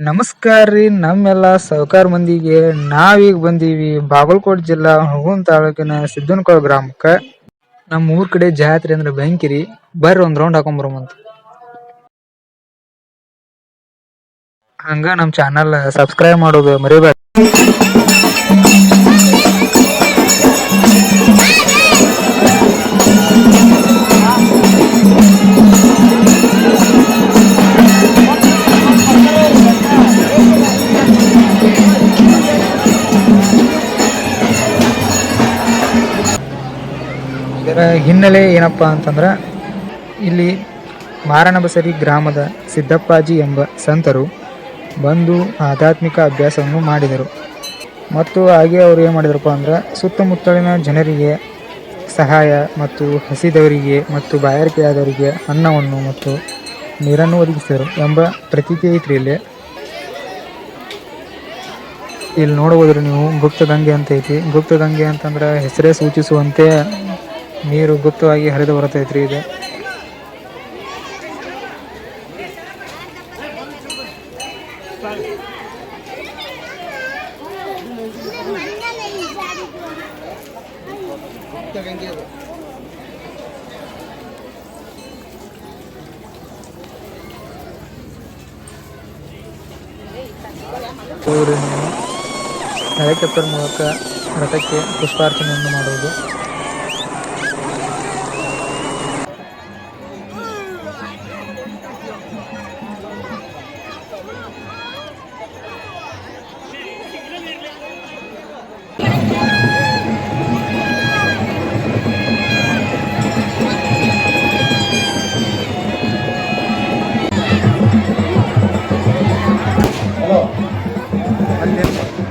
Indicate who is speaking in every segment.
Speaker 1: ನಮಸ್ಕಾರ ರೀ, ನಮ್ಮೆಲ್ಲ ಸಹಕಾರ ಮಂದಿಗೆ. ನಾವೀಗ ಬಂದೀವಿ ಬಾಗಲಕೋಟೆ ಜಿಲ್ಲಾ ಹುಣಗುನ್ ತಾಲೂಕಿನ ಸಿದ್ದನಕೊಳ ಗ್ರಾಮಕ್ಕ. ನಮ್ಮ ಊರ್ ಕಡೆ ಜಾತ್ರೆ ಅಂದ್ರೆ ಬೆಂಕಿ ರೀ. ಬರ್ರಿ ಒಂದ್ ರೌಂಡ್ ಹಾಕೊಂಡ್ ಬರೋಮಂತ. ಹಂಗ ನಮ್ ಚಾನಲ್ ಸಬ್ಸ್ಕ್ರೈಬ್ ಮಾಡೋದು ಮರಿಬೇಡ ಇದರ ಹಿನ್ನೆಲೆ ಏನಪ್ಪ ಅಂತಂದ್ರೆ ಇಲ್ಲಿ ಮಾರಣಬಸರಿ ಗ್ರಾಮದ ಸಿದ್ದಪ್ಪಾಜಿ ಎಂಬ ಸಂತರು ಬಂದು ಆಧ್ಯಾತ್ಮಿಕ ಅಭ್ಯಾಸವನ್ನು ಮಾಡಿದರು. ಮತ್ತು ಹಾಗೆ ಅವರು ಏನು ಮಾಡಿದ್ರಪ್ಪ ಅಂದ್ರೆ ಸುತ್ತಮುತ್ತಲಿನ ಜನರಿಗೆ ಸಹಾಯ ಮತ್ತು ಹಸಿದವರಿಗೆ ಮತ್ತು ಬಾಯಾರಿಕೆಯಾದವರಿಗೆ ಅನ್ನವನ್ನು ಮತ್ತು ನೀರನ್ನು ಒದಗಿಸಿದರು ಎಂಬ ಪ್ರತೀತಿ ಐತ್ರಿ ಇಲ್ಲಿ. ಇಲ್ಲಿ ನೋಡ್ಬೋದ್ರಿ ನೀವು ಗುಪ್ತ ಗಂಗೆ ಅಂತ ಐತಿ. ಗುಪ್ತ ಗಂಗೆ ಅಂತಂದ್ರೆ ಹೆಸರೇ ಸೂಚಿಸುವಂತೆ ನೀರು ಗುತ್ತವಾಗಿ ಹರಿದು ಬರ್ತೈತ್ರಿ ಇದು ಹೆಲಿಕಾಪ್ಟರ್ ಮೂಲಕ ರಥಕ್ಕೆ ಪುಷ್ಪಾರ್ಚನೆಯನ್ನು ಮಾಡುವುದು.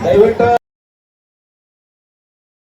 Speaker 2: ದಯವಿಟ್ಟು